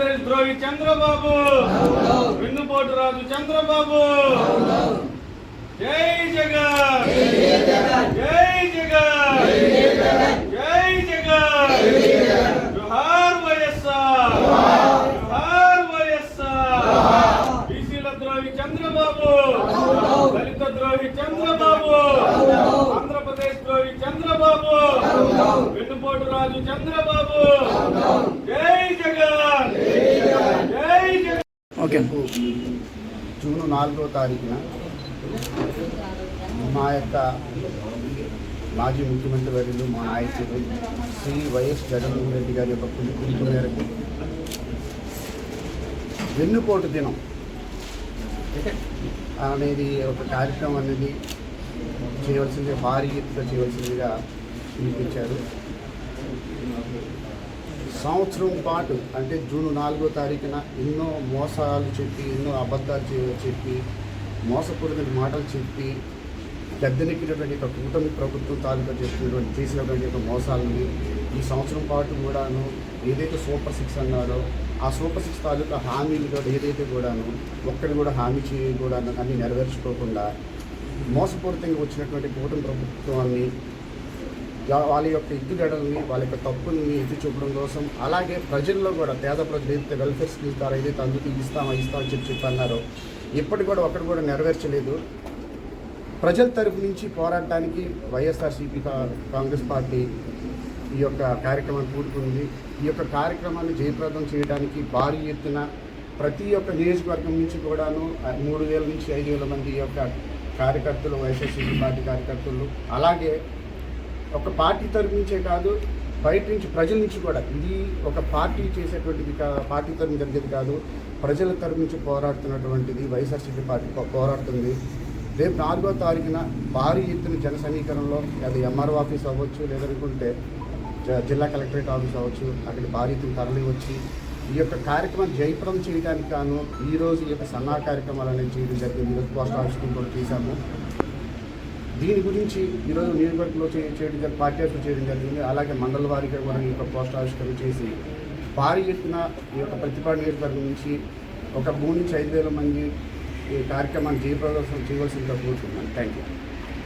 ఆంధ్రప్రదేశ్ ద్రోహి చంద్రబాబు. వెన్నుపోటు రాజు చంద్రబాబు. జై జగన్. జై జగన్. జై జగన్. జోహార్ వైఎస్ఆర్. జోహార్ వైఎస్ఆర్. బీసీల ద్రోహి చంద్రబాబు. దళిత ద్రోహి చంద్రబాబు. ఆంధ్రప్రదేశ్ ద్రోహి చంద్రబాబు. వెన్నుపోటు రాజు చంద్రబాబు జై జగన్ జై జగన్ ఓకే. జూన్ నాలుగో తారీఖున మా యొక్క మాజీ ముఖ్యమంత్రి వర్యులు మా నాయకులు శ్రీ వైఎస్ జగన్మోహన్ రెడ్డి గారి యొక్క పిలుపు మేరకు వెన్నుపోటు దినం అనేది ఒక కార్యక్రమం అనేది చేయవలసింది భారీ ఎత్తుగా చేయవలసిందిగా పిలిపించారు. సంవత్సరం పాటు అంటే జూన్ నాలుగో తారీఖున ఎన్నో మోసాలు చెప్పి ఎన్నో అబద్ధాలు చెప్పి మోసపూరిత మాటలు చెప్పి పెద్దనెక్కినటువంటి యొక్క కూటమి ప్రభుత్వం తాలూకా చేస్తున్నటువంటి చేసినటువంటి యొక్క మోసాలని ఈ సంవత్సరం పాటు కూడాను ఏదైతే సూపర్ సిక్స్ అన్నారో ఆ సూపర్ సిక్స్ తాలూకా హామీలు కూడా ఏదైతే కూడాను ఒక్కడి కూడా హామీ చేయ కూడా అన్నీ నెరవేర్చుకోకుండా మోసపూరితంగా వచ్చినటువంటి కూటమి ప్రభుత్వాన్ని వాళ్ళ యొక్క ఎత్తుగడల్ని వాళ్ళ యొక్క తప్పుల్ని ఎత్తి చూపడం కోసం అలాగే ప్రజల్లో కూడా పేద ప్రజలు ఏదైతే వెల్ఫేర్ స్కీమ్స్ ద్వారా ఏదైతే అందుకు ఇస్తామో ఇస్తామని చెప్పి చెప్పి అన్నారో ఇప్పటికి కూడా ఒకటి కూడా నెరవేర్చలేదు. ప్రజల తరపు నుంచి పోరాడటానికి వైఎస్ఆర్సీపీ కాంగ్రెస్ పార్టీ ఈ యొక్క కార్యక్రమాన్ని కూడుకుంది ఈ యొక్క కార్యక్రమాన్ని జయప్రదం చేయడానికి భారీ ఎత్తున ప్రతి ఒక్క నియోజకవర్గం నుంచి కూడాను మూడు వేల నుంచి ఐదు వేల మంది యొక్క కార్యకర్తలు వైఎస్ఆర్సీపీ పార్టీ కార్యకర్తలు అలాగే ఒక పార్టీ తరపు నుంచే కాదు బయట నుంచి ప్రజల నుంచి కూడా. ఇది ఒక పార్టీ చేసేటువంటిది కా పార్టీ తరపు జరిగేది కాదు ప్రజల తరపు నుంచి పోరాడుతున్నటువంటిది వైఎస్ఆర్సీపీ పార్టీ పోరాడుతుంది. రేపు నాలుగో తారీఖున భారీ ఎత్తున జన సమీకరణలో అది ఎంఆర్ఓ ఆఫీస్ అవ్వచ్చు లేదనుకుంటే జ- జిల్లా కలెక్టరేట్ ఆఫీస్ అవ్వచ్చు అక్కడ భారీ ఎత్తున తరలి వచ్చి ఈ యొక్క కార్యక్రమం జయప్రదం చేయడానికి కాను ఈరోజు ఈ యొక్క సన్నా కార్యక్రమాలు అనేది చేయడం జరిగింది. పోస్ట్ ఆఫీస్ కూడా చేశాము. దీని గురించి ఈరోజు నియోజకవర్గంలో చేయడం జరిగింది పార్టీ ఆఫీస్ చేయడం జరిగింది. అలాగే మండల వారిగా కూడా ఈ యొక్క పోస్ట్ ఆవిష్కరణ చేసి భారీ ఎత్తున ఈ యొక్క ప్రతిపాడు నియోజకవర్గం నుంచి ఒక మూడు నుంచి ఐదు వేల మంది ఈ కార్యక్రమాన్ని జయప్రదర్శనం చేయవలసిందిగా కోరుతున్నాను థ్యాంక్ యూ